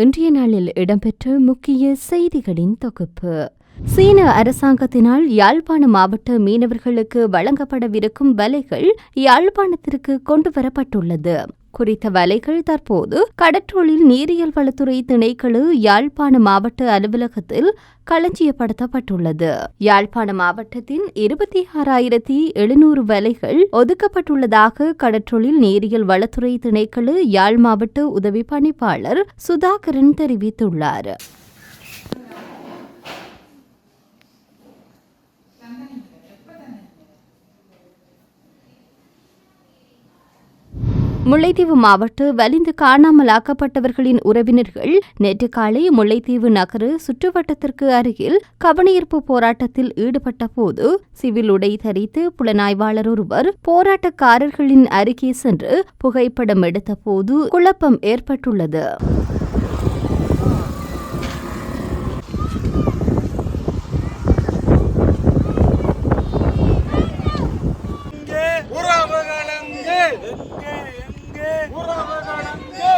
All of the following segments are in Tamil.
இன்றைய நாளில் இடம்பெற்ற முக்கிய செய்திகளின் தொகுப்பு. சீன அரசாங்கத்தினால் யாழ்ப்பாண மாவட்ட மீனவர்களுக்கு வழங்கப்படவிருக்கும் வலைகள் யாழ்ப்பாணத்திற்கு கொண்டுவரப்பட்டுள்ளது. குறித்த வலைகள் தற்போது கடற்றொழில் நீரியல் வளத்துறை திணைக்களு யாழ்ப்பாண மாவட்ட அலுவலகத்தில் களஞ்சியப்படுத்தப்பட்டுள்ளது. யாழ்ப்பாண மாவட்டத்தின் இருபத்தி ஆறாயிரத்தி எழுநூறு வலைகள் ஒதுக்கப்பட்டுள்ளதாக கடற்றொழில் நீரியல் வளத்துறை திணைக்களு யாழ் மாவட்ட உதவி பணிப்பாளர் சுதாகரன் தெரிவித்துள்ளார். முல்லைத்தீவு மாவட்ட வலிந்து காணாமலாக்கப்பட்டவர்களின் உறவினர்கள் நேற்று காலை முல்லைத்தீவு நகர சுற்றுவட்டத்திற்கு அருகில் கவனஈர்ப்பு போராட்டத்தில் ஈடுபட்ட போது சிவில் உடை தரித்து புலனாய்வாளர் ஒருவர் போராட்டக்காரர்களின் அருகே சென்று புகைப்படம் எடுத்தபோது குழப்பம் ஏற்பட்டுள்ளது எங்கே உறவுகள் எங்கே எங்கே எங்கே உறவுகள் எங்கே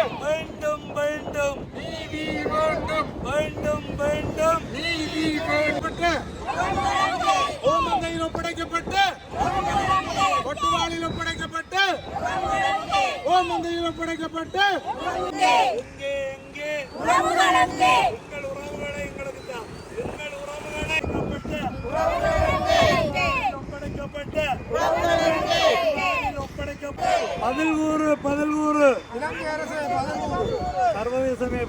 வேண்டும். நீதி வேண்டும். வேண்டும் வேண்டும். நீதி வேண்டும் ஓமந்தையில் ஒப்படைக்கப்பட்ட ஒட்டுவாளில் ஒப்படைக்கப்பட்ட ஓமந்தையில் ஒப்படைக்கப்பட்ட எங்கே எங்கே எங்கள் உறவுகளை எங்களுக்கு தான் எங்கள் உறவுகளை ஒப்படைக்கப்பட்ட ஒப்படைக்கப்பட்ட சர்வதேசமே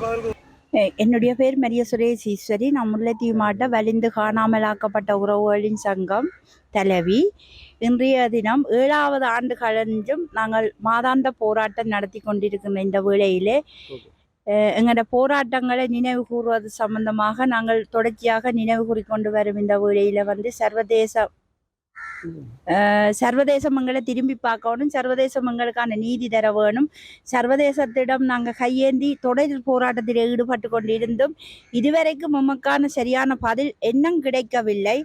என்னுடைய பேர் மரிய சுரேஷ் ஈஸ்வரி. நான் முல்லைத்தீவு மாவட்டம் வலிந்து காணாமலாக்கப்பட்ட உறவுகளின் சங்கம் தலைவி. இன்றைய தினம் ஏழாவது ஆண்டு கழிஞ்சும் நாங்கள் மாதாந்த போராட்டம் நடத்தி கொண்டிருக்கின்ற இந்த வேளையிலே எங்களோட போராட்டங்களை நினைவு கூறுவது சம்பந்தமாக நாங்கள் தொடர்ச்சியாக நினைவு கூறிக்கொண்டு வரும் இந்த வேளையில வந்து சர்வதேச சர்வதேச மங்களை திரும்பி பார்க்கணும். சர்வதேச மங்களுக்கான நீதி தர வேணும். சர்வதேசத்திடம் நாங்கள் கையேந்தி தொடர் போராட்டத்தில் ஈடுபட்டு கொண்டிருந்தும். இதுவரைக்கும் உமக்கான சரியான பதில் இன்னும் கிடைக்கவில்லை.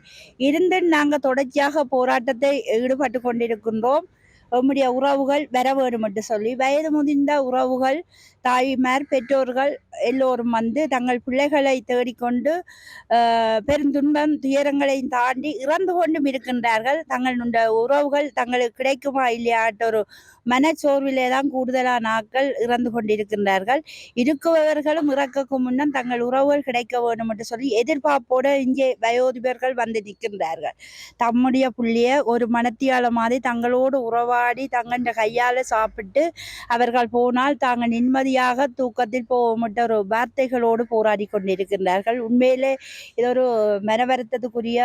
இருந்தும் நாங்கள் தொடர்ச்சியாக போராட்டத்தை ஈடுபட்டு கொண்டிருக்கின்றோம். நம்முடைய உறவுகள் வர வேண்டும் என்று சொல்லி வயது முதிர்ந்த உறவுகள் தாய்மார் பெற்றோர்கள் எல்லோரும் வந்து தங்கள் பிள்ளைகளை தேடிக்கொண்டு பெருந்துன்பம் துயரங்களை தாண்டி இறந்து கொண்டும் இருக்கின்றார்கள். தங்களுடைய உறவுகள் தங்களுக்கு கிடைக்குமா இல்லையாட்ட ஒரு மனச்சோர்விலே தான் கூடுதலான ஆட்கள் இறந்து கொண்டிருக்கின்றார்கள். இருக்குபவர்களும் இறக்கக்கு முன்னம் தங்கள் உறவுகள் கிடைக்க வேண்டும் என்று சொல்லி எதிர்பார்ப்போடு இங்கே வயோதிபர்கள் வந்து நிற்கின்றார்கள். தம்முடைய புள்ளிய ஒரு மனத்தியால மாதிரி தங்களோடு உறவாடி தங்கண்ட கையால் சாப்பிட்டு அவர்கள் போனால் தாங்கள் நிம்மதியாக தூக்கத்தில் போகமிட்ட ஒரு வார்த்தைகளோடு போராடி கொண்டிருக்கின்றார்கள். உண்மையிலே இது ஒரு மனவருத்தத்துக்குரிய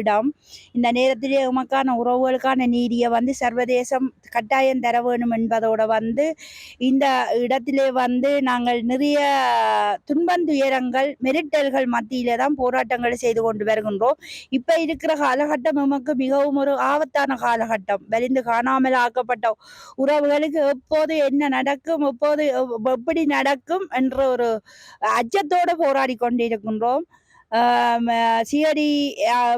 இடம். இந்த நேரத்திலே உமக்கான உறவுகளுக்கான நீதியை வந்து சர்வதேசம் கட்டாயம் தர வேணும் என்பதோடு வந்து இந்த இடத்திலே வந்து நாங்கள் நிறைய துன்பந்துயரங்கள் மிரட்டல்கள் மத்தியிலே தான் போராட்டங்களை செய்து கொண்டு வருகின்றோம். இப்போ இருக்கிற காலகட்டம் நமக்கு மிகவும் ஒரு ஆபத்தான காலகட்டம். வலிந்து காணாமல் ஆக்கப்பட்ட உறவுகளுக்கு எப்போது என்ன நடக்கும் எப்போது எப்படி நடக்கும் என்ற ஒரு அச்சத்தோடு போராடி கொண்டிருக்கின்றோம். ஆம், சிஐடி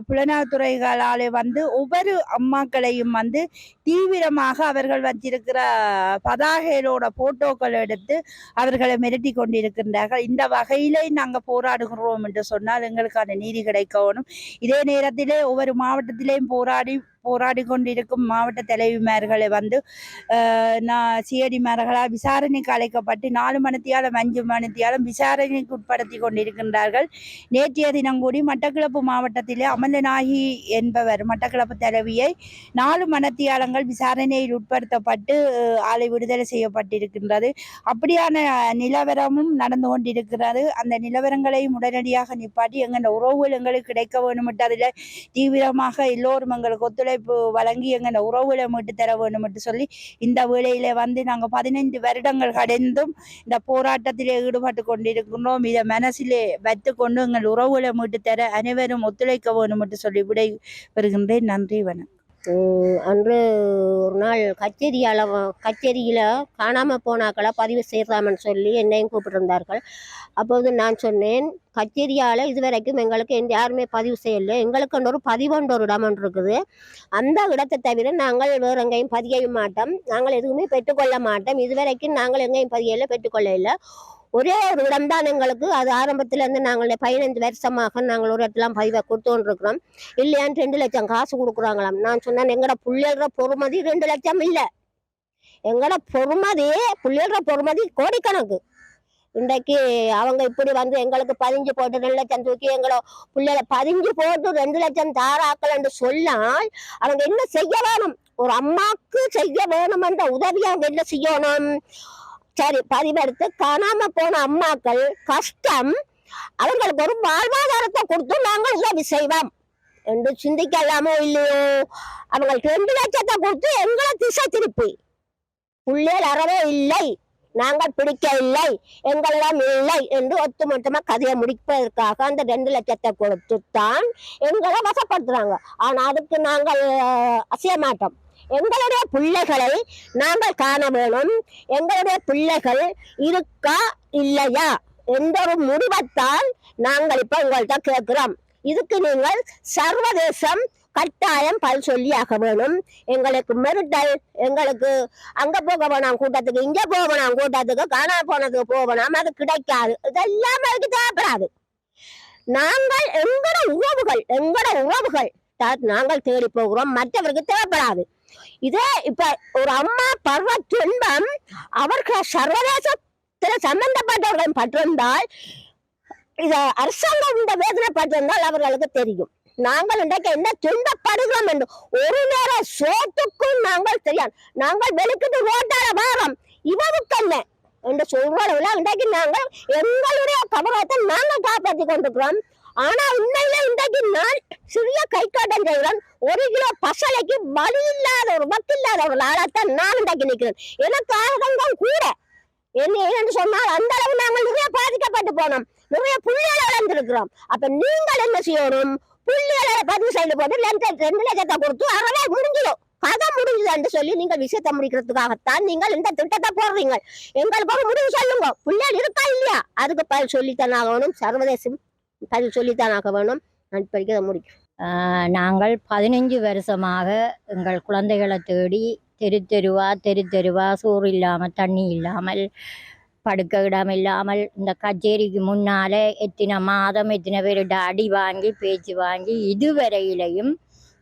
புலனாத்துறைகளாலே வந்து ஒவ்வொரு அம்மாக்களையும் வந்து தீவிரமாக அவர்கள் வச்சிருக்கிற பதாகைகளோட போட்டோக்கள் எடுத்து அவர்களை மிரட்டி கொண்டிருக்கின்றார்கள். இந்த வகையிலே நாங்கள் போராடுகிறோம் என்று சொன்னால் எங்களுக்கான நீதி கிடைக்கணும் இதே நேரத்திலே ஒவ்வொரு மாவட்டத்திலேயும் போராடி போராடி கொண்டிருக்கும் மாவட்ட தலைவிமார்களை வந்து நான் சிஐடிமார்களால் விசாரணைக்கு அழைக்கப்பட்டு நாலு மணித்தியாலும் அஞ்சு மணித்தியாலும் விசாரணைக்கு உட்படுத்தி கொண்டிருக்கின்றார்கள். நேற்றைய தினம் கூடி மட்டக்களப்பு மாவட்டத்திலே அமலநாகி என்பவர் மட்டக்களப்பு தலைவியை நாலு மணத்தியாலங்கள் விசாரணையில் உட்படுத்தப்பட்டு ஆலை விடுதலை செய்யப்பட்டிருக்கின்றது. அப்படியான நிலவரமும் நடந்து கொண்டிருக்கிறது. அந்த நிலவரங்களையும் உடனடியாக நிப்பாட்டி எங்கள் உறவுகள் எங்களுக்கு கிடைக்க வேண்டும் அதில் தீவிரமாக எல்லோரும் எங்களுக்கு ஒத்துழைப்பு வழங்கி எங்கள் உறவுகளை மீட்டு தர வேண்டும் என்று சொல்லி இந்த வேளையிலே வந்து நாங்கள் பதினைந்து வருடங்கள் கடந்தும் இந்த போராட்டத்திலே ஈடுபட்டு கொண்டிருக்கின்றோம். இதை மனசிலே வைத்து கொண்டு எங்கள் உறவுகளை மீட்டு தர அனைவரும் ஒத்துழைக்க வேண்டும் என்று சொல்லி விடை பெறுகின்றேன். நன்றி வணக்கம். அன்று ஒரு நாள் கச்சேரியால் கச்சேரியில் காணாமல் போனாக்களை பதிவு செய்யலாமன்னு சொல்லி என்னையும் கூப்பிட்டுருந்தார்கள். அப்போது நான் சொன்னேன் கச்சேரியால் இதுவரைக்கும் எங்களுக்கு எந்த யாருமே பதிவு செய்யலை. எங்களுக்கு ஒரு பதிவொன்று ஒரு இடம் ஒன்று இருக்குது. அந்த இடத்தை தவிர நாங்கள் வேறு எங்கேயும் பதிய மாட்டோம். நாங்கள் எதுவுமே பெற்றுக்கொள்ள மாட்டோம். இதுவரைக்கும் நாங்கள் எங்கேயும் பதியலை பெற்றுக்கொள்ள இல்லை ஒரே ஒரு இடம் தான் எங்களுக்கு. அது ஆரம்பத்துலேருந்து நாங்கள் பதினஞ்சு வருஷமாக நாங்கள் ஒரு இடத்துல பதிவை கொடுத்துட்டு இருக்கிறோம் இல்லையான்னு ரெண்டு லட்சம் காசு கொடுக்குறாங்களாம். நான் சொன்னேன் எங்கட புள்ளியல்ற பொறுமதி ரெண்டு லட்சம் இல்லை. எங்கட பொறுமதி புள்ளியல்ற பொறுமதி கோடிக்கணக்கு. இன்றைக்கு அவங்க இப்படி வந்து எங்களுக்கு பதிஞ்சு போட்டு ரெண்டு லட்சம் தூக்கி எங்களை பிள்ளைகளை பதிஞ்சு போட்டு ரெண்டு லட்சம் தாராக்கள் என்று சொன்னால் அவங்க என்ன செய்ய வேணும்? ஒரு அம்மாக்கு செய்ய வேணும் என்ற உதவி அவங்க என்ன செய்யணும்? சரி பதிவெடுத்து காணாம போன அம்மாக்கள் கஷ்டம். அவங்களுக்கு ஒரு வாழ்வாதாரத்தை கொடுத்து நாங்கள் உதவி செய்வோம். என்று சிந்திக்கலாமோ இல்லையோ? அவங்களுக்கு ரெண்டு லட்சத்தை கொடுத்து எங்களை திசை திருப்பி. பிள்ளைகள் அறவே இல்லை. நாங்கள் பிடிக்கவில்லை எங்களிடம் இல்லை என்று ஒட்டுமொத்தமா கதையை முடிப்பதற்காக அந்த ரெண்டு லட்சத்தை கொடுத்து தான் எங்களை வசப்படுத்துறாங்க. ஆனா அதுக்கு நாங்கள் அசைய மாட்டோம். எங்களுடைய பிள்ளைகளை நாங்கள் காண வேணும். எங்களுடைய பிள்ளைகள் இருக்கா இல்லையா என்ற ஒரு முடிவைத்தான் நாங்கள் இப்ப உங்கள்கிட்ட கேட்கிறோம். இதுக்கு நீங்கள் சர்வதேசம் கட்டாயம் பல் சொல்லி ஆக வேணும். எங்களுக்கு மிரட்டல் எங்களுக்கு அங்க போக வேணாம் கூட்டத்துக்கு இங்க போக வேணாம் கூட்டத்துக்கு காணா போனதுக்கு போக வேணாம் அது கிடைக்காது. இதெல்லாம் அதுக்கு தேவைப்படாது. நாங்கள் எங்கட உறவுகள் எங்கட உறவுகள் நாங்கள் தேடி போகிறோம். மற்றவருக்கு தேவைப்படாது. இதே இப்ப ஒரு அம்மா பருவ துன்பம் அவர்கள் சர்வதேசத்துல சம்பந்தப்பட்டவர்கள் பட்டிருந்தால் இத அரசாங்கம் இந்த வேதனை பட்டிருந்தால் அவர்களுக்கு தெரியும். நாங்கள் இன்றைக்கு என்ன துன்பப்படுகிறோம் என்று ஒரு நேர சோத்துக்கும் நாங்கள் தெரியாது. நாங்கள் வெளிக்கிட்டு ஓட்டார வாரம் இவருக்கு என்ன என்று சொல்றதுல இன்றைக்கு நாங்கள் எங்களுடைய கவரத்தை நாங்கள் காப்பாற்றி கொண்டிருக்கிறோம். ஆனா உண்மையில இன்றைக்கு நான் சிறிய கை ஒரு கிலோ பசலைக்கு வலி இல்லாத ஒரு பக்தி இல்லாத ஒரு நான் இன்றைக்கு நிற்கிறேன். எனக்கு ஆர்வங்கள் கூட. என்ன என்று சொன்னால் அந்த அளவு நாங்கள் நிறைய பாதிக்கப்பட்டு போனோம். நிறைய புள்ளிகளை வளர்ந்துருக்கிறோம் அப்ப நீங்கள் என்ன செய்யணும்? புள்ளிகளை பதிவு செய்து போட்டு ரெண்டு லட்சத்தை கொடுத்து அறவே முடிஞ்சிடும் கதை முடிஞ்சது என்று சொல்லி நீங்கள் விஷயத்தை முடிக்கிறதுக்காகத்தான் நீங்கள் இந்த திட்டத்தை போடுறீங்க. எங்களுக்கு ஒரு முடிவு சொல்லுங்க. பிள்ளைகள் இருக்கா இல்லையா? அதுக்கு பதில் சொல்லித்தான் ஆகணும். சர்வதேசம் பதில் சொல்லித்தான் ஆக வேணும். நான் இப்படிக்கிறத முடிக்கிறேன். நாங்கள் பதினஞ்சு வருஷமாக எங்கள் குழந்தைகளை தேடி தெரு தெருவா தெரு தெருவா சோறு இல்லாமல் தண்ணி இல்லாமல் படுக்க இடம் இல்லாமல் இந்த கச்சேரிக்கு முன்னால் எத்தனை மாதம் எத்தனை பேருட அடி வாங்கி பேச்சு வாங்கி இதுவரையிலையும்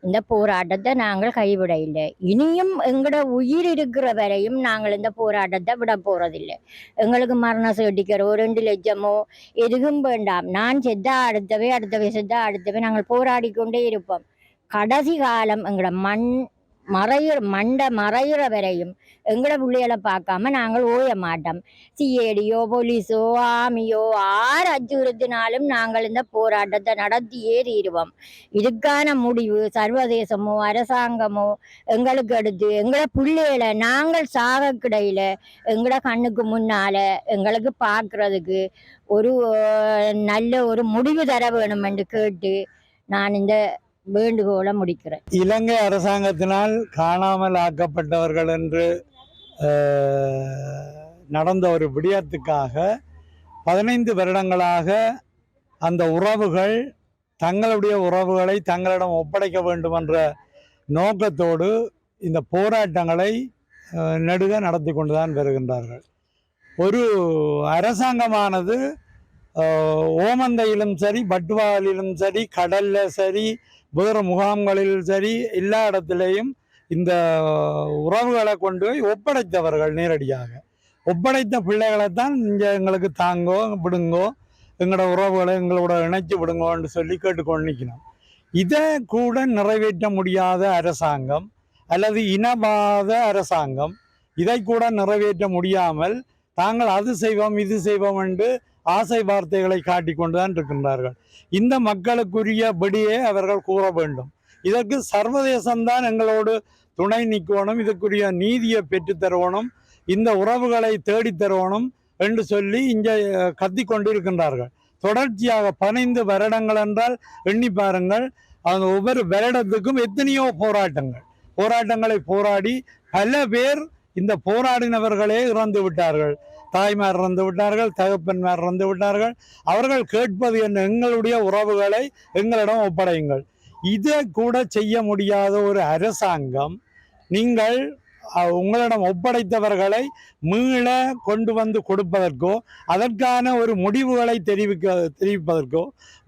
இந்த போராட்டத்தை நாங்கள் கைவிட இல்லை இனியும் எங்களோட உயிர் இருக்கிற வரையும் நாங்கள் இந்த போராட்டத்தை விட போறதில்லை. எங்களுக்கு மரண சர்டிஃபிகேட்டோ ரெண்டு லட்சமோ எதுவும் வேண்டாம். நான் செத்தா அடுத்தவே அடுத்தவே செத்தா அடுத்தவே நாங்கள் போராடி கொண்டே இருப்போம். கடைசி காலம் எங்களோட மண் மறைய மண்டை மறையிற வரையும் எங்களோட பிள்ளைகளை பார்க்காம நாங்கள் ஓய மாட்டோம். சிஏடியோ போலீஸோ ஆமியோ ஆறு அச்சுறுத்தினாலும் நாங்கள் இந்த போராட்டத்தை நடத்தியே தீருவோம் இதுக்கான முடிவு சர்வதேசமோ அரசாங்கமோ எங்களுக்கு எடுத்து எங்களோட பிள்ளைகளை நாங்கள் சாகக்கிடையில எங்களோட கண்ணுக்கு முன்னால எங்களுக்கு பார்க்கறதுக்கு ஒரு நல்ல ஒரு முடிவு தர வேணும் என்று கேட்டு நான் இந்த வேண்டுகோளை முடிக்கிறேன். இலங்கை அரசாங்கத்தினால் காணாமல் ஆக்கப்பட்டவர்கள் என்று நடந்த ஒரு விடயத்துக்காக பதினைந்து வருடங்களாக அந்த உறவுகள் தங்களுடைய உறவுகளை தங்களிடம் ஒப்படைக்க வேண்டும் என்ற நோக்கத்தோடு இந்த போராட்டங்களை நெடுக நடத்தி கொண்டுதான் வருகின்றார்கள். ஒரு அரசாங்கமானது ஓமந்தையிலும் சரி பட்டுவாலிலும் சரி கடல்ல சரி வேறு முகாம்களில் சரி எல்லா இடத்துலையும் இந்த உறவுகளை கொண்டு போய் ஒப்படைத்தவர்கள் நேரடியாக. ஒப்படைத்த பிள்ளைகளை தான் இங்கே எங்களுக்கு தாங்கோ விடுங்கோ எங்களோட உறவுகளை எங்களோட இணைச்சு விடுங்கோன்னு சொல்லி கேட்டுக்கொண்டு நிற்கணும். இதை கூட நிறைவேற்ற முடியாத அரசாங்கம் அல்லது இனவாத அரசாங்கம் இதை கூட நிறைவேற்ற முடியாமல் தாங்கள் அது செய்வோம் இது செய்வோம் என்று ஆசை வார்த்தைகளை காட்டிக்கொண்டு தான் இருக்கின்றார்கள். இந்த மக்களுக்குரிய படியே அவர்கள் கூற வேண்டும். இதற்கு சர்வதேசம்தான் எங்களோடு துணை நிற்கணும். இதுக்குரிய நீதியை பெற்றுத் தருவணும். இந்த உறவுகளை தேடித் தருவணும் என்று சொல்லி இங்கே கத்தி கொண்டிருக்கின்றார்கள். தொடர்ச்சியாக பதினைந்து வருடங்கள் என்றால் எண்ணி பாருங்கள் அந்த ஒவ்வொரு வருடத்துக்கும் எத்தனையோ போராட்டங்கள். போராட்டங்களை போராடி பல பேர் இந்த போராடினவர்களே இறந்து விட்டார்கள். தாய்மார் இறந்து விட்டார்கள் தகப்பன்மார் இறந்து விட்டார்கள். அவர்கள் கேட்பது என்ன? எங்களுடைய உறவுகளை எங்களிடம் ஒப்படையுங்கள். இதை கூட செய்ய முடியாத ஒரு அரசாங்கம் நீங்கள் உங்களிடம் ஒப்படைத்தவர்களை மீள கொண்டு வந்து கொடுப்பதற்கோ அதற்கான ஒரு முடிவுகளை தெரிவிக்க தெரிவிப்பதற்கோ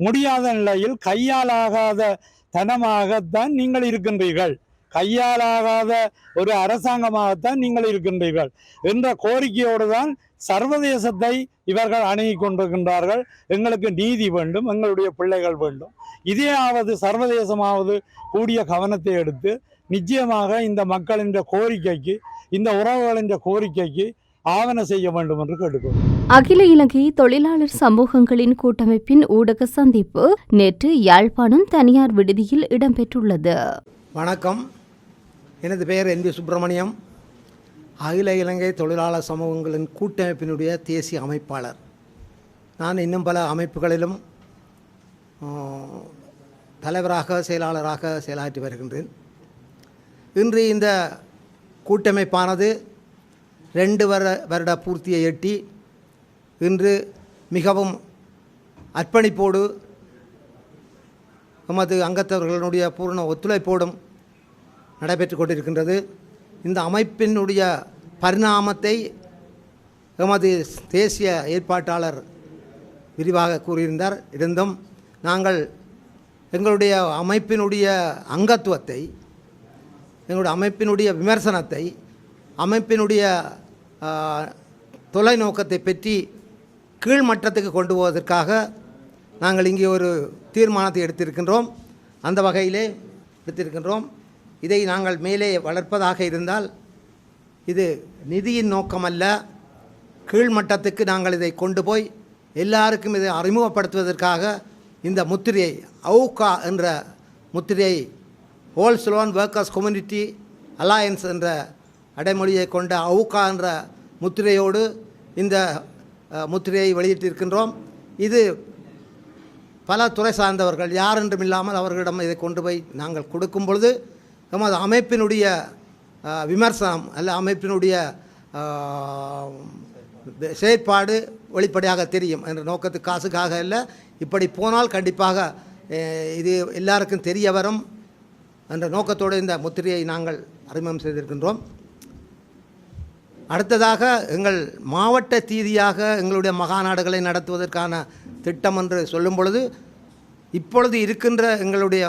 முடியாத நிலையில் கையாலாகாத தனமாகத்தான் நீங்கள் இருக்கின்றீர்கள். கையாலாகாத ஒரு அரசாங்கமாகத்தான் நீங்கள் இருக்கின்றீர்கள். என்ற கோரிக்கையோடு தான் சர்வதேசத்தை இவர்கள் அணுகி கொண்டிருக்கின்றார்கள். எங்களுக்கு நீதி வேண்டும் எங்களுடைய பிள்ளைகள் வேண்டும். இதையாவது சர்வதேசமாவது கூடிய கவனத்தை எடுத்து நிச்சயமாக இந்த மக்களின் கோரிக்கைக்கு இந்த உறவுகளின் கோரிக்கைக்கு ஆவண செய்ய வேண்டும் என்று கேட்டுக்கொள்கிறேன் அகில இலங்கை தொழிலாளர் சமூகங்களின் கூட்டமைப்பின் ஊடக சந்திப்பு நேற்று யாழ்ப்பாணம் தனியார் விடுதியில் இடம்பெற்றுள்ளது. வணக்கம். எனது பெயர் என் வி சுப்பிரமணியம். அகில இலங்கை தொழிலாளர் சமூகங்களின் கூட்டமைப்பினுடைய தேசிய அமைப்பாளர். நான் இன்னும் பல அமைப்புகளிலும் தலைவராக செயலாளராக செயலாற்றி வருகின்றேன். இன்று இந்த கூட்டமைப்பானது ரெண்டு வர வருட பூர்த்தியை எட்டி இன்று மிகவும் அர்ப்பணிப்போடு எமது அங்கத்தவர்களுடைய பூர்ண ஒத்துழைப்போடும் நடைபெற்று கொண்டிருக்கின்றது. இந்த அமைப்பினுடைய பரிணாமத்தை எமது தேசிய ஏற்பாட்டாளர் விரிவாக கூறியிருந்தார். இருந்தும் நாங்கள் எங்களுடைய அமைப்பினுடைய அங்கத்துவத்தை எங்களுடைய அமைப்பினுடைய விமர்சனத்தை அமைப்பினுடைய தொலைநோக்கத்தை பற்றி கீழ்மட்டத்துக்கு கொண்டு போவதற்காக நாங்கள் இங்கே ஒரு தீர்மானத்தை எடுத்திருக்கின்றோம். அந்த வகையிலே எடுத்திருக்கின்றோம். இதை நாங்கள் மேலே வளர்ப்பதாக இருந்தால் இது நிதியின் நோக்கமல்ல. கீழ்மட்டத்துக்கு நாங்கள் இதை கொண்டு போய் எல்லாருக்கும் இதை அறிமுகப்படுத்துவதற்காக இந்த முத்திரையை அவுகா என்ற முத்திரையை whole Ceylon workers community alliance என்ற அடைமொழியை கொண்ட அவுகா என்ற முத்திரையோடு இந்த முத்திரையை வெளியிட்டிருக்கின்றோம். இது பல துறை சார்ந்தவர்கள் யாரென்றும் இல்லாமல் அவர்களிடம் இதை கொண்டு போய் நாங்கள் கொடுக்கும் பொழுது எமது அமைப்பினுடைய விமர்சனம் அல்ல அமைப்பினுடைய செயற்பாடு வெளிப்படையாக தெரியும் என்ற நோக்கத்துக்கு காசுக்காக இல்லை இப்படி போனால் கண்டிப்பாக இது எல்லாருக்கும் தெரிய வரும் என்ற நோக்கத்தோடு இந்த முத்திரையை நாங்கள் அறிமுகம் செய்திருக்கின்றோம். அடுத்ததாக எங்கள் மாவட்ட தீதியாக எங்களுடைய மகாநாடுகளை நடத்துவதற்கான திட்டம் என்று சொல்லும் பொழுது இப்பொழுது இருக்கின்ற எங்களுடைய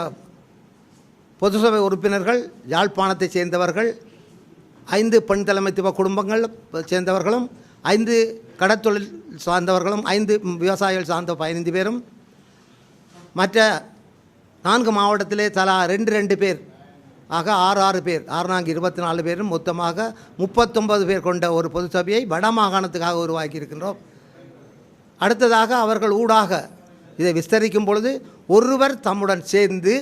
பொதுசபை உறுப்பினர்கள் யாழ்ப்பாணத்தைச் சேர்ந்தவர்கள் ஐந்து பெண் தலைமைத்துவ குடும்பங்கள் சேர்ந்தவர்களும் ஐந்து கடத்தொழில் சார்ந்தவர்களும் ஐந்து விவசாயிகள் சார்ந்த பதினைந்து பேரும் மற்ற நான்கு மாவட்டத்திலே தலா ரெண்டு ரெண்டு பேர் ஆக ஆறு ஆறு பேர் ஆறு நான்கு இருபத்தி நாலு பேரும் மொத்தமாக முப்பத்தொன்பது பேர் கொண்ட ஒரு பொது சபையை வடமாகாணத்துக்காக உருவாக்கி இருக்கின்றோம் அடுத்ததாக அவர்கள் ஊடாக இதை விஸ்தரிக்கும் பொழுது ஒருவர் தம்முடன் சேர்ந்து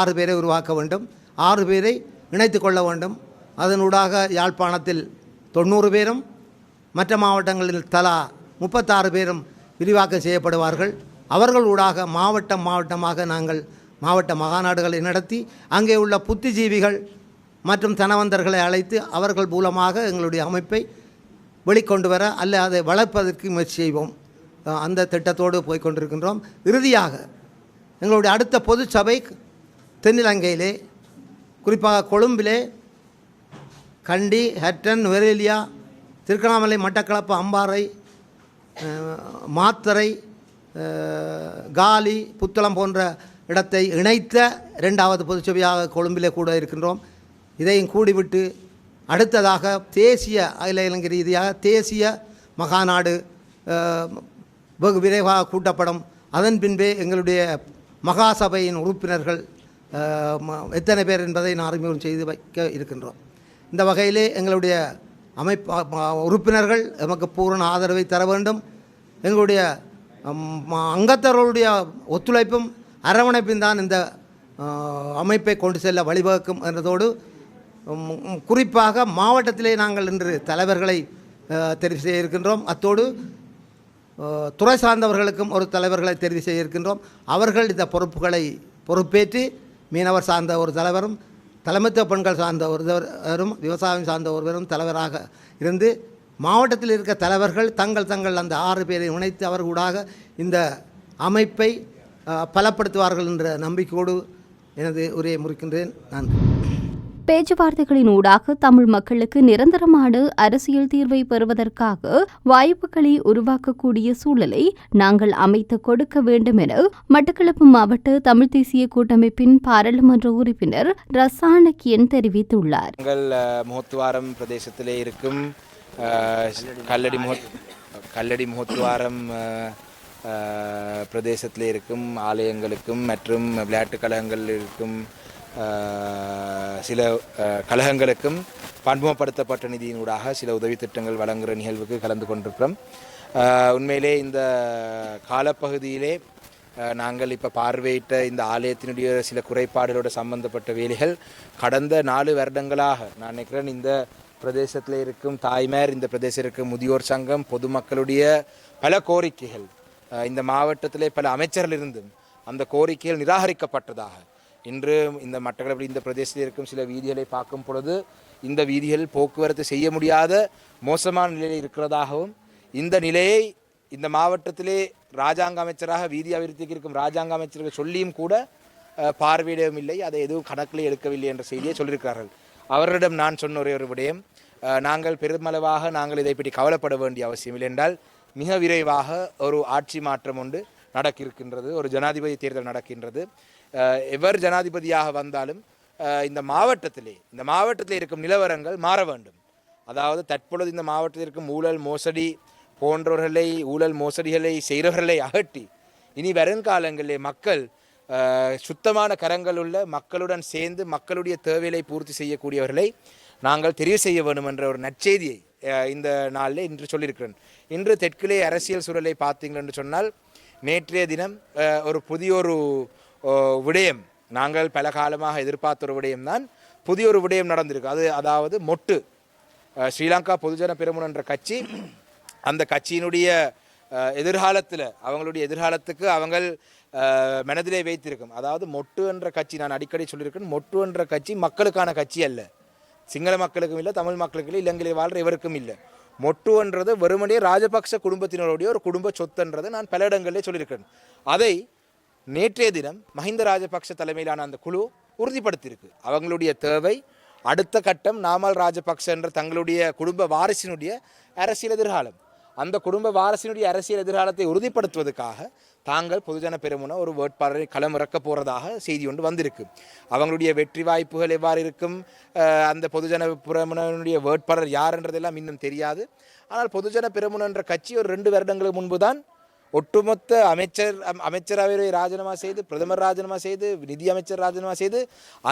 ஆறு பேரை உருவாக்க வேண்டும். ஆறு பேரை இணைத்து கொள்ள வேண்டும். அதனூடாக யாழ்ப்பாணத்தில் தொண்ணூறு பேரும் மற்ற மாவட்டங்களில் தலா முப்பத்தாறு பேரும் விரிவாக்கம் செய்யப்படுவார்கள். அவர்கள் ஊடாக மாவட்டம் மாவட்டமாக நாங்கள் மாவட்ட மகாநாடுகளை நடத்தி அங்கே உள்ள புத்திஜீவிகள் மற்றும் தனவந்தர்களை அழைத்து அவர்கள் மூலமாக எங்களுடைய அமைப்பை வெளிக்கொண்டு வர அல்ல அதை வளர்ப்பதற்கு முயற்சி செய்வோம். அந்த திட்டத்தோடு போய்கொண்டிருக்கின்றோம் இறுதியாக எங்களுடைய அடுத்த பொது சபை தென்னிலங்கையிலே குறிப்பாக கொழும்பிலே கண்டி ஹட்டன் நுவரேலியா திருக்கணாமலை மட்டக்களப்பு அம்பாறை மாத்தரை காலி புத்தளம் போன்ற இடத்தை இணைத்த இரண்டாவது பொதுச்சபையாக கொழும்பிலே கூட இருக்கின்றோம். இதையும் கூடிவிட்டு அடுத்ததாக தேசிய அகில இலங்கை ரீதியாக தேசிய மகாநாடு வெகு விரைவாக கூட்டப்படும். அதன் பின்பே எங்களுடைய மகாசபையின் உறுப்பினர்கள் எத்தனை பேர் என்பதை நான் அறிமுகம் செய்து வைக்க இருக்கின்றோம். இந்த வகையிலே எங்களுடைய அமைப்பு உறுப்பினர்கள் எமக்கு பூரண ஆதரவை தர வேண்டும். எங்களுடைய அங்கத்தவர்களுடைய ஒத்துழைப்பும் அரவணைப்பும் தான் இந்த அமைப்பை கொண்டு செல்ல வழிவகுக்கும் என்றதோடு குறிப்பாக மாவட்டத்திலே நாங்கள் இன்று தலைவர்களை தெரிவு செய்ய இருக்கின்றோம். அத்தோடு துறை சார்ந்தவர்களுக்கும் ஒரு தலைவர்களை தெரிவு செய்ய இருக்கின்றோம். அவர்கள் இந்த பொறுப்புகளை பொறுப்பேற்று மீனவர் சார்ந்த ஒரு தலைவரும் தலைமைத்துவ பெண்கள் சார்ந்த ஒருவரும் விவசாயம் சார்ந்த ஒருவரும் தலைவராக இருந்து மாவட்டத்தில் இருக்க தலைவர்கள் தங்கள் தங்கள் அந்த ஆறு பேரை இணைத்து அவர்களூடாக இந்த அமைப்பை பலப்படுத்துவார்கள் என்ற நம்பிக்கையோடு எனது உரையை முறிக்கின்றேன் நன்றி. பேச்சுவார்த்தைகளின் ஊடாக தமிழ் மக்களுக்கு நிரந்தரமான அரசியல் தீர்வை பெறுவதற்காக வாய்ப்புகளை உருவாக்கக்கூடிய சூழலை நாங்கள் அமைத்து கொடுக்க வேண்டும் என மட்டக்களப்பு மாவட்ட தமிழ் தேசிய கூட்டமைப்பின் பாராளுமன்ற உறுப்பினர் ரசானக்கியன் தெரிவித்துள்ளார். முகத்துவாரம் பிரதேசத்திலே இருக்கும் கல்லடி கல்லடி முகத்துவாரம் பிரதேசத்தில் இருக்கும் ஆலயங்களுக்கும் மற்றும் விளையாட்டுக் கழகங்களில் இருக்கும் சில கழகங்களுக்கும் பன்முகப்படுத்தப்பட்ட நிதியினூடாக சில உதவி திட்டங்கள் வழங்குகிற நிகழ்வுக்கு கலந்து கொண்டிருக்கிறோம். உண்மையிலே இந்த காலப்பகுதியிலே நாங்கள் இப்போ பார்வையிட்ட இந்த ஆலயத்தினுடைய சில குறைபாடுகளோடு சம்பந்தப்பட்ட வேலைகள் கடந்த நாலு வருடங்களாக நான் நினைக்கிறேன் இந்த பிரதேசத்தில் இருக்கும் தாய்மார் இந்த பிரதேசத்தில் இருக்கும் முதியோர் சங்கம் பொதுமக்களுடைய பல கோரிக்கைகள் இந்த மாவட்டத்திலே பல அமைச்சர்கள் இருந்தும் அந்த கோரிக்கைகள் நிராகரிக்கப்பட்டதாக இன்று இந்த மட்டக்களப்பில் இந்த பிரதேசத்தில் இருக்கும் சில வீதிகளை பார்க்கும் பொழுது இந்த வீதிகள் போக்குவரத்து செய்ய முடியாத மோசமான நிலையில் இருக்கிறதாகவும் இந்த நிலையை இந்த மாவட்டத்திலே ராஜாங்க அமைச்சராக வீதி அபிவிருத்திக்கு இருக்கும் ராஜாங்க அமைச்சர்கள் சொல்லியும் கூட பார்வையிடவும் இல்லை. அதை எதுவும் கணக்கில் எடுக்கவில்லை என்ற செய்தியை சொல்லியிருக்கிறார்கள். அவர்களிடம் நான் சொன்ன ஒரே ஒரு விடயம் நாங்கள் பெருமளவாக நாங்கள் இதை பற்றி கவலைப்பட வேண்டிய அவசியம் இல்லை என்றால் மிக விரைவாக ஒரு ஆட்சி மாற்றம் ஒன்று நடக்கிருக்கின்றது ஒரு ஜனாதிபதி தேர்தல் நடக்கின்றது. எவர் ஜனாதிபதியாக வந்தாலும் இந்த மாவட்டத்திலே இந்த மாவட்டத்தில் இருக்கும் நிலவரங்கள் மாற வேண்டும். அதாவது தற்பொழுது இந்த மாவட்டத்தில் இருக்கும் ஊழல் மோசடி போன்றவர்களை ஊழல் மோசடிகளை செய்கிறவர்களை அகற்றி இனி வருங்காலங்களிலே மக்கள் சுத்தமான கரங்கள் உள்ள மக்களுடன் சேர்ந்து மக்களுடைய தேவைகளை பூர்த்தி செய்யக்கூடியவர்களை நாங்கள் தெரிவு செய்ய வேண்டும் என்ற ஒரு நற்செய்தியை இந்த நாளில் இன்று சொல்லியிருக்கிறேன். இன்று தெற்கிலே அரசியல் சூழலை பார்த்தீங்கள் என்று சொன்னால் நேற்றைய தினம் ஒரு புதிய ஒரு விடயம். நாங்கள் பல காலமாக எதிர்பார்த்த ஒரு விடயம்தான் புதிய ஒரு விடயம் நடந்திருக்கு. அது அதாவது மொட்டு. ஸ்ரீலங்கா பொதுஜன பெருமுன் என்ற கட்சி அந்த கட்சியினுடைய எதிர்காலத்தில் அவங்களுடைய எதிர்காலத்துக்கு அவங்கள் மனதிலே வைத்திருக்கும். அதாவது மொட்டு என்ற கட்சி நான் அடிக்கடி சொல்லியிருக்கேன் மொட்டு என்ற கட்சி மக்களுக்கான கட்சி அல்ல. சிங்கள மக்களுக்கும் இல்லை தமிழ் மக்களுக்கும் இல்லை இலங்கையில் வாழ்கிற இவருக்கும் இல்லை. மொட்டுன்றது வெறுமனே ராஜபக்ச குடும்பத்தினருடைய ஒரு குடும்ப சொத்துன்றது நான் பல இடங்களிலே சொல்லியிருக்கிறேன் அதை நேற்றைய தினம் மஹிந்த ராஜபக்ஷ தலைமையிலான அந்த குழு உறுதிப்படுத்தியிருக்கு. அவங்களுடைய தேவை அடுத்த கட்டம் நாமல் ராஜபக்ஷ என்ற தங்களுடைய குடும்ப வாரிசினுடைய அரசியல் எதிர்காலம். அந்த குடும்ப வாரிசினுடைய அரசியல் எதிர்காலத்தை உறுதிப்படுத்துவதற்காக தாங்கள் பொதுஜன பெருமுன ஒரு வேட்பாளரை களமிறக்க போகிறதாக செய்தி ஒன்று வந்திருக்கு. அவங்களுடைய வெற்றி வாய்ப்புகள் எவ்வாறு இருக்கும்? அந்த பொதுஜன பெருமுனனுடைய வேட்பாளர் யாருன்றதெல்லாம் இன்னும் தெரியாது. ஆனால் பொதுஜன பெருமுன என்ற கட்சி ஒரு ரெண்டு வருடங்களுக்கு முன்பு தான் ஒட்டுமொத்த அமைச்சர் அமைச்சரவை ராஜினாமா செய்து பிரதமர் ராஜினாமா செய்து நிதி அமைச்சர் ராஜினாமா செய்து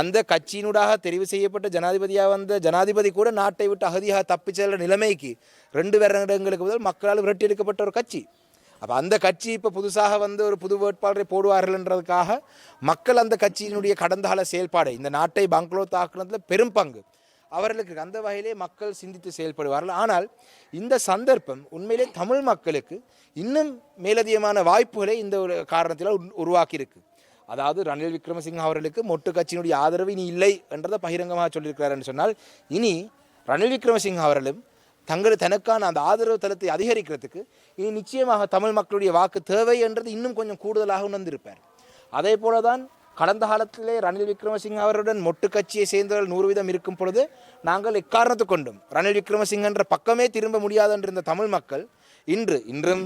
அந்த கட்சியினூடாக தெரிவு செய்யப்பட்ட ஜனாதிபதியாக வந்த ஜனாதிபதி கூட நாட்டை விட்டு அகதியாக தப்பிச் செல்ற நிலைமைக்கு ரெண்டு வருடங்களுக்கு முதல் மக்களால் விரட்டி எடுக்கப்பட்ட ஒரு கட்சி. அப்போ அந்த கட்சி இப்போ புதுசாக வந்து ஒரு புது வேட்பாளரை போடுவார்கள் என்றதுக்காக மக்கள் அந்த கட்சியினுடைய கடந்த கால செயல்பாடு இந்த நாட்டை பங்களோ தாக்குனதில் பெரும் பங்கு. அவர்களுக்கு அந்த வகையிலே மக்கள் சிந்தித்து செயல்படுவார்கள். ஆனால் இந்த சந்தர்ப்பம் உண்மையிலே தமிழ் மக்களுக்கு இன்னும் மேலதிகமான வாய்ப்புகளை இந்த ஒரு காரணத்தில் உருவாக்கியிருக்கு. அதாவது ரணில் விக்ரமசிங்க அவர்களுக்கு மொட்டு கட்சியினுடைய ஆதரவு இனி இல்லை என்றதை பகிரங்கமாக சொல்லியிருக்கிறார் என்று சொன்னால் இனி ரணில் விக்ரமசிங்க அவர்களும் தங்கள் தனக்கான அந்த ஆதரவு தளத்தை அதிகரிக்கிறதுக்கு இனி நிச்சயமாக தமிழ் மக்களுடைய வாக்கு தேவை என்றது இன்னும் கொஞ்சம் கூடுதலாக உணர்ந்திருப்பார். அதே போல தான் கடந்த காலத்திலே ரணில் விக்ரமசிங்க அவருடன் மொட்டு கட்சியை சேர்ந்தவர்கள் நூறு வீதம் இருக்கும் பொழுது நாங்கள் எக்காரணத்து கொண்டும்? ரணில் விக்ரமசிங்க என்ற பக்கமே திரும்ப முடியாது என்றிருந்த தமிழ் மக்கள் இன்று இன்றும்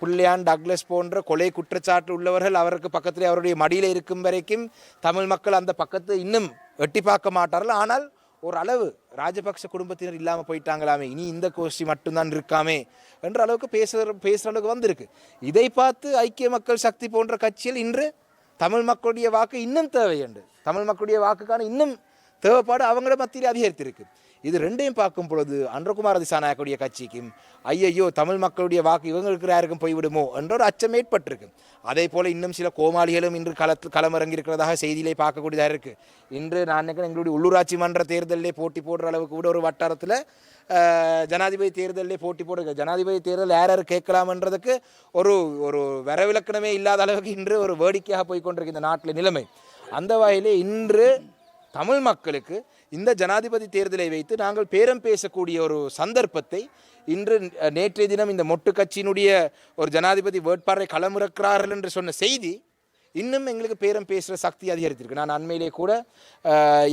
புள்ளியான் டக்ளஸ் போன்ற கொலை குற்றச்சாட்டு உள்ளவர்கள் அவருக்கு பக்கத்திலே அவருடைய மடியில் இருக்கும் வரைக்கும் தமிழ் மக்கள் அந்த பக்கத்தை இன்னும் எட்டி பார்க்க மாட்டார்கள். ஆனால் ஒரு அளவு ராஜபக்ச குடும்பத்தினர் இல்லாமல் போயிட்டாங்களாமே இனி இந்த கோஷ்டி மட்டும்தான் இருக்காமே என்ற அளவுக்கு பேசுகிற பேசுகிற அளவுக்கு வந்திருக்கு. இதை பார்த்து ஐக்கிய மக்கள் சக்தி போன்ற கட்சிகள் இன்று தமிழ் மக்களுடைய வாக்கு இன்னும் தேவை என்று தமிழ் மக்களுடைய வாக்குக்கான இன்னும் தேவைப்பாடு அவங்கள மத்தியில் அதிகரித்திருக்கு. இது ரெண்டையும் பார்க்கும் பொழுது அன்றகுமார திசாநாயக்குடைய கட்சிக்கும் ஐயையோ தமிழ் மக்களுடைய வாக்கு இவங்க இருக்கிற யாருக்கும் போய்விடுமோ என்ற ஒரு அச்சம் ஏற்பட்டிருக்கு. அதே போல் இன்னும் சில கோமாளிகளும் இன்று களத்தில் களமிறங்கியிருக்கிறதாக செய்தியிலே பார்க்கக்கூடியதாக இருக்குது இன்று நான் நினைக்கிறேன் எங்களுடைய உள்ளூராட்சி மன்ற தேர்தலிலே போட்டி போடுற அளவுக்கு கூட ஒரு வட்டாரத்தில் ஜனாதிபதி தேர்தலிலே போட்டி போடுங்க. ஜனாதிபதி தேர்தல் யார் யார் கேட்கலாம்ன்றதுக்கு ஒரு ஒரு வரவிலக்கணமே இல்லாத அளவுக்கு இன்று ஒரு வேடிக்கையாக போய் கொண்டிருக்கு இந்த நாட்டில் நிலைமை. அந்த வகையிலே இன்று தமிழ் மக்களுக்கு இந்த ஜனாதிபதி தேர்தலை வைத்து நாங்கள் பேரம் பேசக்கூடிய ஒரு சந்தர்ப்பத்தை இன்று நேற்றைய தினம் இந்த மொட்டு கட்சியினுடைய ஒரு ஜனாதிபதி வேட்பாளரை களமிறக்கிறார்கள் என்று சொன்ன செய்தி இன்னும் எங்களுக்கு பேரம் பேசுகிற சக்தி அதிகரித்திருக்கு. நான் அண்மையிலே கூட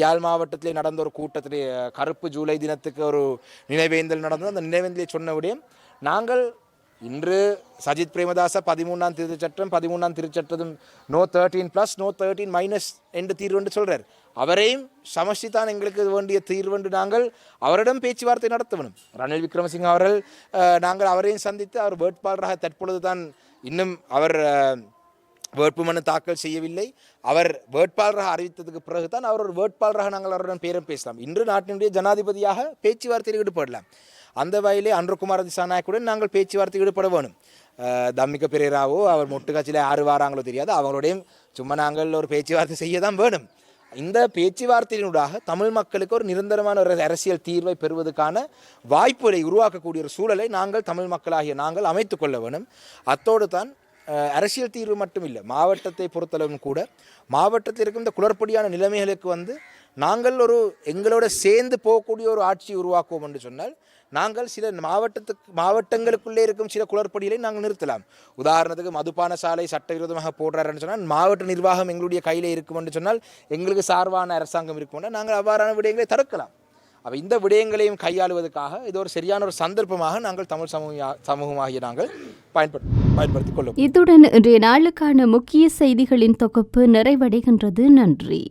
யாழ் மாவட்டத்திலே நடந்த ஒரு கூட்டத்திலே கருப்பு ஜூலை தினத்துக்கு ஒரு நினைவேந்தல் நடந்தது. அந்த நினைவேந்தலை சொன்ன விடயம் நாங்கள் இன்று சஜித் பிரேமதாச பதிமூணாம் திருச்சட்டம் பதிமூணாம் திருச்சட்டதும் no thirteen plus no thirteen minus என்று தீர்வு என்று சொல்கிறார் அவரையும் சமஷ்டி தான் எங்களுக்கு வேண்டிய தீர்வு என்று நாங்கள் அவரிடம் பேச்சுவார்த்தை நடத்த வேணும் ரணில் விக்ரமசிங்க அவர்கள் நாங்கள் அவரையும் சந்தித்து அவர் வேட்பாளராக தற்பொழுது தான் இன்னும் அவர் வேட்புமனு தாக்கல் செய்யவில்லை. அவர் வேட்பாளராக அறிவித்ததுக்கு பிறகுதான் அவர் ஒரு வேட்பாளராக நாங்கள் அவருடன் பேரம் பேசலாம். இன்று நாட்டினுடைய ஜனாதிபதியாக பேச்சுவார்த்தையில் ஈடுபடலாம். அந்த வகையிலே அன்றகுமார திசாநாயக்குடன் நாங்கள் பேச்சுவார்த்தை ஈடுபட வேணும் தம்மிக்க பெரியராவோ அவர் மொட்டு கட்சியில் யார் வாராங்களோ தெரியாது அவங்களோடையும் சும்மா நாங்கள் ஒரு பேச்சுவார்த்தை செய்ய தான் வேணும் இந்த பேச்சுவார்த்தையினூடாக தமிழ் மக்களுக்கு ஒரு நிரந்தரமான ஒரு அரசியல் தீர்வை பெறுவதற்கான வாய்ப்புகளை உருவாக்கக்கூடிய ஒரு சூழலை நாங்கள் தமிழ் மக்களாகிய நாங்கள் அமைத்து கொள்ள வேணும் அத்தோடு தான் அரசியல் தீர்வு மட்டும் இல்லை மாவட்டத்தை பொறுத்தளவும் கூட மாவட்டத்தில் இருக்கும் இந்த குளறுபடியான நிலைமைகளுக்கு வந்து நாங்கள் ஒரு எங்களோட சேர்ந்து போகக்கூடிய ஒரு ஆட்சியை உருவாக்குவோம் என்று சொன்னால் நாங்கள் சில மாவட்டத்துக்கு மாவட்டங்களுக்குள்ளே இருக்கும் சில குளறுபடிகளை நாங்கள் நிறுத்தலாம். உதாரணத்துக்கு மதுபான சாலை சட்டவிரோதமாக போடுறாருன்னு சொன்னால் மாவட்ட நிர்வாகம் எங்களுடைய கையில் இருக்கும் என்று சொன்னால் எங்களுக்கு சார்பான அரசாங்கம் இருக்கும் நாங்கள் அவ்வாறான விடயங்களை தடுக்கலாம். அப்போ இந்த விடயங்களையும் கையாளுவதற்காக இது ஒரு சரியான ஒரு சந்தர்ப்பமாக நாங்கள் தமிழ் சமூக சமூகமாகிய நாங்கள் பயன்படுத்தி பயன்படுத்திக் கொள்ளும். இத்துடன் இன்றைய நாளுக்கான முக்கிய செய்திகளின் தொகுப்பு நிறைவடைகின்றது. நன்றி.